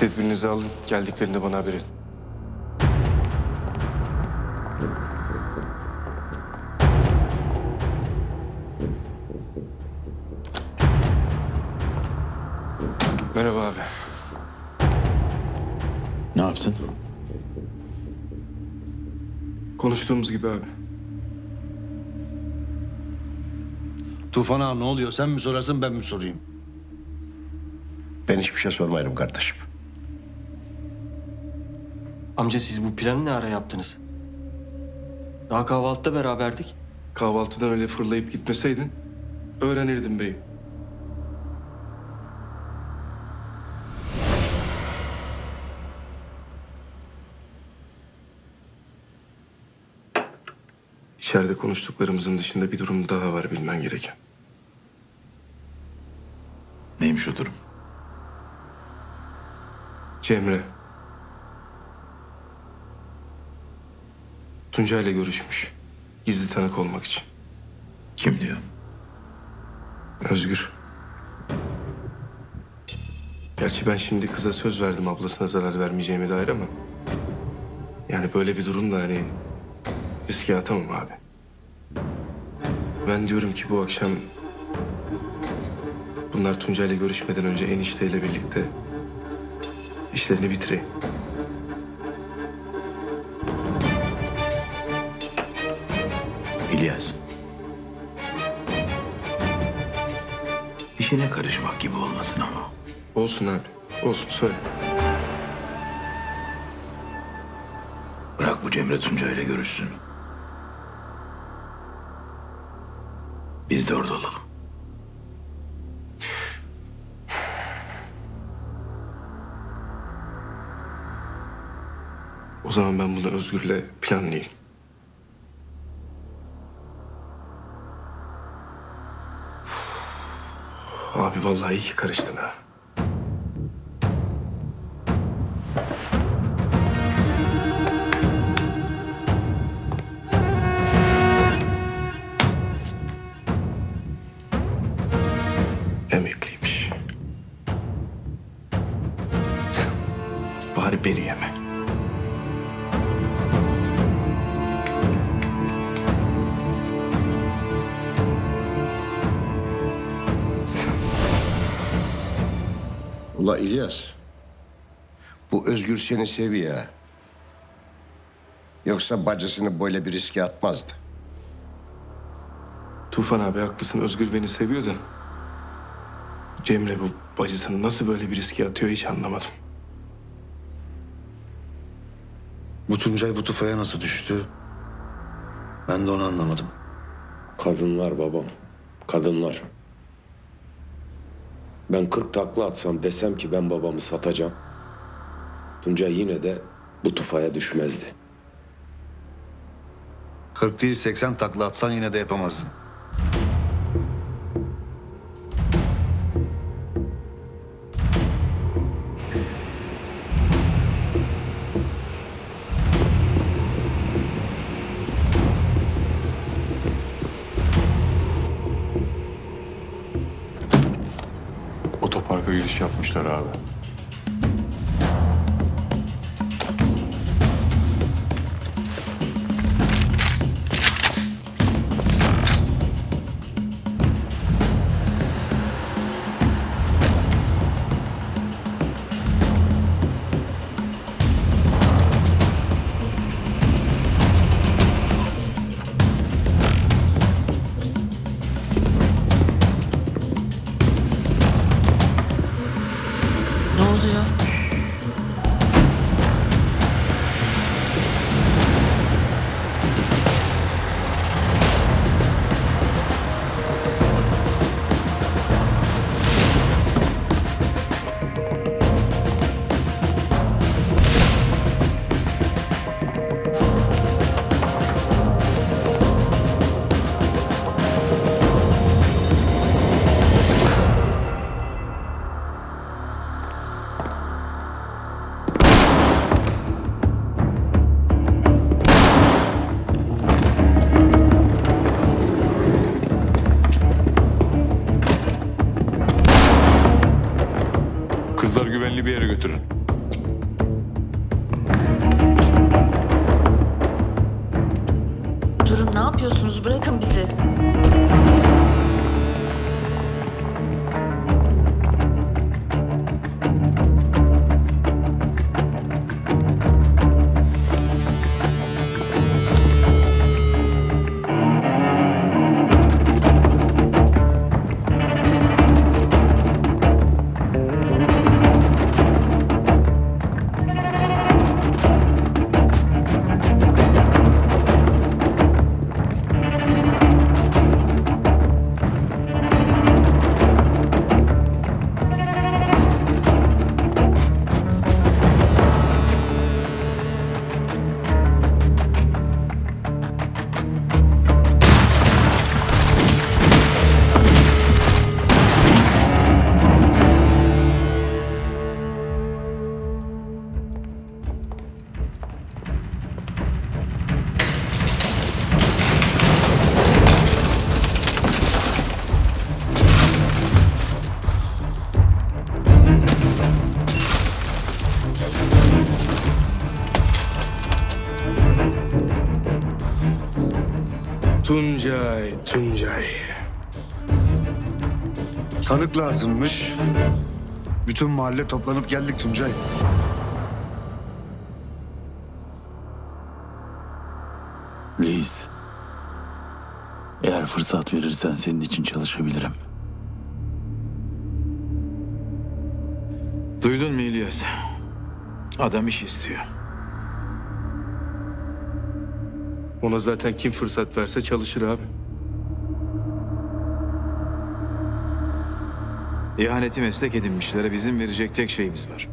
Tedbirinizi alın. Geldiklerinde bana haber edin. Merhaba abi. Ne yaptın? Konuştuğumuz gibi abi. Tufan ağa ne oluyor? Sen mi sorarsın ben mi sorayım? Ben hiçbir şey sormayırım kardeşim. Amca siz bu planı ne ara yaptınız? Daha kahvaltıda beraberdik. Kahvaltıdan öyle fırlayıp gitmeseydin öğrenirdim beyim. İçeride konuştuklarımızın dışında bir durum daha var bilmen gereken. Neymiş o durum? Cemre. Tunca ile görüşmüş. Gizli tanık olmak için. Kim diyor? Özgür. Gerçi ben şimdi kıza söz verdim ablasına zarar vermeyeceğime dair ama... Yani böyle bir durumda hani riske atamam abi. Ben diyorum ki bu akşam... Bunlar Tunca ile görüşmeden önce enişteyle birlikte işlerini bitireyim. İlyas. İşine karışmak gibi olmasın ama. Olsun abi. Olsun söyle. Bırak bu Cemre Tunca ile görüşsün. Biz de orada olalım. O zaman ben bunu Özgür'le planlayayım. Abi vallahi iyi ki karıştın ha. Ula İlyas. Bu Özgür seni seviyor. ha. Yoksa bacısını böyle bir riske atmazdı. Tufan abi haklısın. Özgür beni seviyor da... Cemre bu bacısını nasıl böyle bir riske atıyor hiç anlamadım. Bu Tuncay bu tufaya nasıl düştü? Ben de onu anlamadım. Kadınlar babam. Kadınlar. Ben kırk takla atsam desem ki ben babamı satacağım. Tuncay yine de bu tufaya düşmezdi. 40 değil 80 takla atsan yine de yapamazdın. Giriş yapmışlar abi. Bırakın bizi. Tuncay, Tuncay. Tanık lazımmış. Bütün mahalle toplanıp geldik Tuncay. Reis. Eğer fırsat verirsen senin için çalışabilirim. Duydun mu İlyas? Adam iş istiyor. Ona zaten kim fırsat verse çalışır abi. İhaneti meslek edinmişlere bizim verecek tek şeyimiz var.